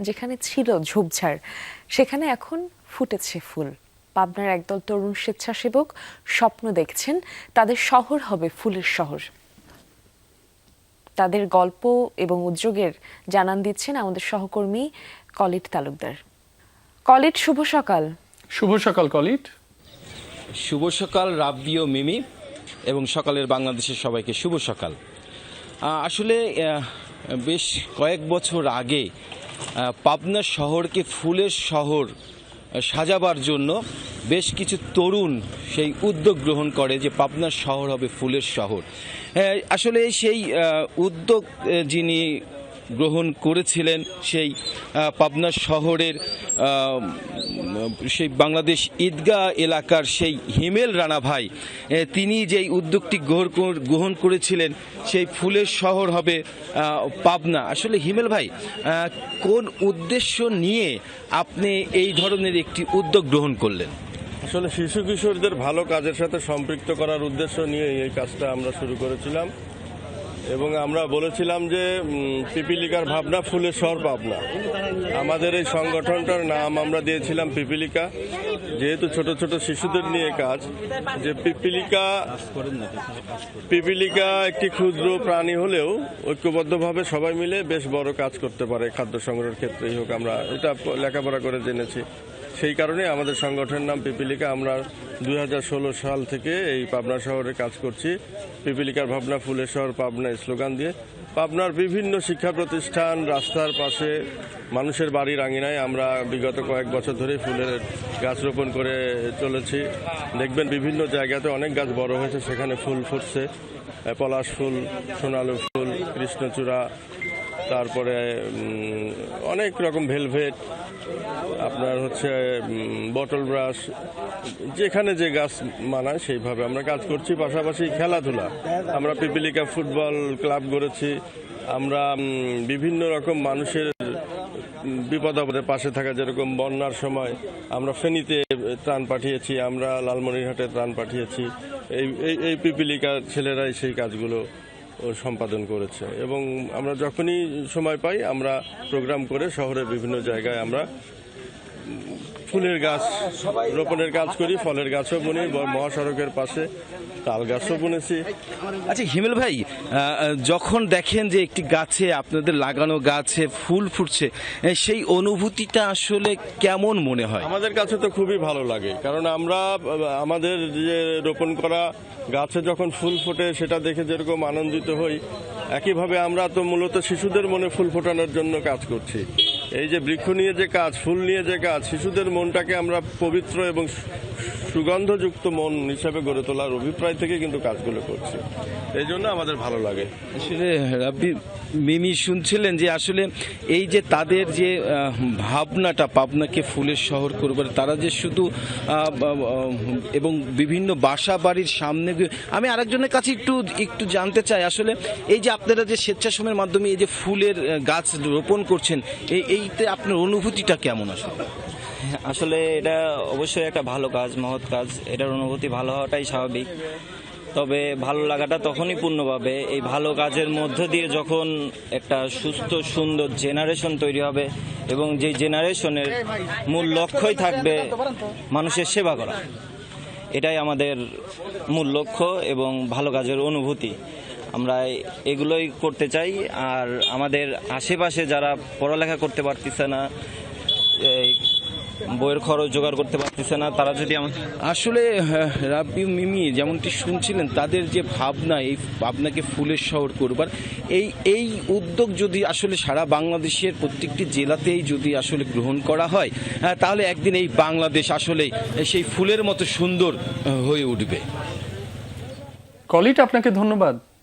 যেখানে ছিল ঝোপঝাড় সেখানে এখন ফুটেছে ফুল। পাবনার একদল তরুণ স্বেচ্ছাসেবক স্বপ্ন দেখছেন তাদের শহর হবে ফুলের শহর। তাদের গল্প এবং উদ্যোগের জানান দিচ্ছেন আমাদের সহকর্মী কলিট তালুকদার। কলিট শুভ সকাল। শুভ সকাল কলিট। শুভ সকাল রাব্বি ও মিমি এবং সকালের বাংলাদেশের সবাইকে শুভ সকাল। আহ, আসলে বেশ কয়েক বছর আগে পাবনা শহরকে ফুলের শহর সাজাবার জন্য বেশ কিছু তরুণ সেই উদ্যোগ গ্রহণ করে যে পাবনা শহর হবে ফুলের শহর। আসলে সেই উদ্যোগ যিনি গ্রহণ করেছিলেন সেই পাবনা শহরের সেই বাংলাদেশ ঈদগাহ এলাকার সেই হিমেল রানা ভাই তিনি যেই উদ্যোগটি গ্রহণ কর- গ্রহণ করেছিলেন, সেই ফুলের শহর হবে পাবনা। আসলে হিমেল ভাই কোন উদ্দেশ্য নিয়ে আপনি এই ধরনের একটি উদ্যোগ গ্রহণ করলেন? আসলে শিশু কিশোরদের ভালো কাজের সাথে সম্পৃক্ত করার উদ্দেশ্য নিয়ে এই কাজটা আমরা শুরু করেছিলাম। এবং আমরা বলেছিলাম যে পিপিলিকার ভাবনা ফুলের স্বর পাবনা। আমাদের এই সংগঠনটার নাম আমরা দিয়েছিলাম পিপিলিকা। যেহেতু ছোট ছোট শিশুদের নিয়ে কাজ, যে পিপিলিকা পিপিলিকা একটি ক্ষুদ্র প্রাণী হলেও ঐক্যবদ্ধভাবে সবাই মিলে বেশ বড় কাজ করতে পারে খাদ্য সংগ্রহের ক্ষেত্রেই হোক আমরা, এটা লেখাপড়া করে জেনেছি। সেই কারণে আমাদের সংগঠনের নাম পিপিলিকা। আমরা দুই হাজার ষোলো সাল থেকে এই পাবনা শহরে কাজ করছি। পিপিলিকার ভাবনা ফুলের শহর পাবনা স্লোগান দিয়ে। পাবনার বিভিন্ন শিক্ষা প্রতিষ্ঠান রাস্তার পাশে মানুষের বাড়ির আঙিনায় আমরা বিগত কয়েক বছর ধরে ফুলের গাছ রোপণ করে চলেছি। দেখবেন বিভিন্ন জায়গাতে অনেক গাছ বড় হয়েছে, সেখানে ফুল ফুটছে। পলাশ ফুল, সোনালু ফুল, কৃষ্ণচূড়া তারপরে অনেক রকম ভেলভেট, আপনার হচ্ছে বটল ব্রাশ যেখানে যে গাছ মানায় সেইভাবে আমরা কাজ করছি। পাশাপাশি খেলাধুলা। আমরা পিপিলিকা ফুটবল ক্লাব গড়েছি। আমরা বিভিন্ন রকম মানুষের বিপদ আপদের পাশে থাকা, যেরকম বন্যার সময় আমরা ফেনীতে ত্রাণ পাঠিয়েছি, আমরা লালমনিরহাটে ত্রাণ পাঠিয়েছি। এই, এই- পিপিলিকার ছেলেরাই সেই কাজগুলো সম্পাদন করেছে। এবং আমরা যখনই সময় পাই আমরা প্রোগ্রাম করে শহরের বিভিন্ন জায়গায় আমরা ফুলের গাছ রোপণের কাজ করি ফলের গাছও বুনি মহাসড়কের পাশে তাল গাছও বুনেছি। আচ্ছা হিমেল ভাই যখন দেখেন যে একটি গাছে আপনাদের লাগানো গাছে ফুল ফুটছে সেই অনুভূতিটা আসলে কেমন মনে হয়? আমাদের কাছে তো খুবই ভালো লাগে কারণ আমরা আমাদের যে রোপণ করা গাছে যখন ফুল ফোটে সেটা দেখে যেরকম আনন্দিত হই একইভাবে আমরা তো মূলত শিশুদের মনে ফুল ফোটানোর জন্য কাজ করছি। এই যে বৃক্ষ নিয়ে যে কাজ, ফুল নিয়ে যে কাজ, শিশুদের মনটাকে আমরা পবিত্র এবং সুগন্ধযুক্ত মন হিসাবে গড়ে তোলার অভিপ্রায় থেকে কিন্তু কাজগুলো করছি। এই জন্য আমাদের ভালো লাগে। আসলে রাব্বি মিমি শুনছিলেন যে আসলে এই যে তাদের যে ভাবনাটা পাবনাকে ফুলের শহর করবার তারা যে শুধু এবং বিভিন্ন বাসা বাড়ির সামনে আমি আরেকজনের কাছে একটু একটু জানতে চাই, আসলে এই যে আপনারা যে স্বেচ্ছাশ্রমের মাধ্যমে এই যে ফুলের গাছ রোপণ করছেন, এই, এইতে আপনার অনুভূতিটা কেমন আসলে? আসলে এটা অবশ্যই একটা ভালো কাজ, মহৎ কাজ, এটার অনুভূতি ভালো হওয়াটাই স্বাভাবিক। তবে ভালো লাগাটা তখনই পূর্ণ পাবে। এই ভালো কাজের মধ্য দিয়ে যখন একটা সুস্থ, সুন্দর জেনারেশন তৈরি হবে এবং যে জেনারেশনের মূল লক্ষ্যই থাকবে মানুষের সেবা করা। এটাই আমাদের মূল লক্ষ্য এবং ভালো কাজের অনুভূতি। আমরা এগুলোই করতে চাই আর আমাদের আশেপাশে যারা পড়ালেখা করতে পারতেছে না বইয়ের খরচ জোগাড় করতে পারতেছে না তারা যদি আমার আসলে আহ, রাব্বি মিমি যেমনটি শুনছিলেন তাদের যে ভাবনা এই ভাবনাকে ফুলের শহর করবার এই এই উদ্যোগ যদি আসলে সারা বাংলাদেশের প্রত্যেকটি জেলাতেই যদি আসলে গ্রহণ করা হয় আহ, তাহলে একদিন এই বাংলাদেশ আসলে সেই ফুলের মতো সুন্দর হয়ে উঠবে। কলিট আপনাকে ধন্যবাদ।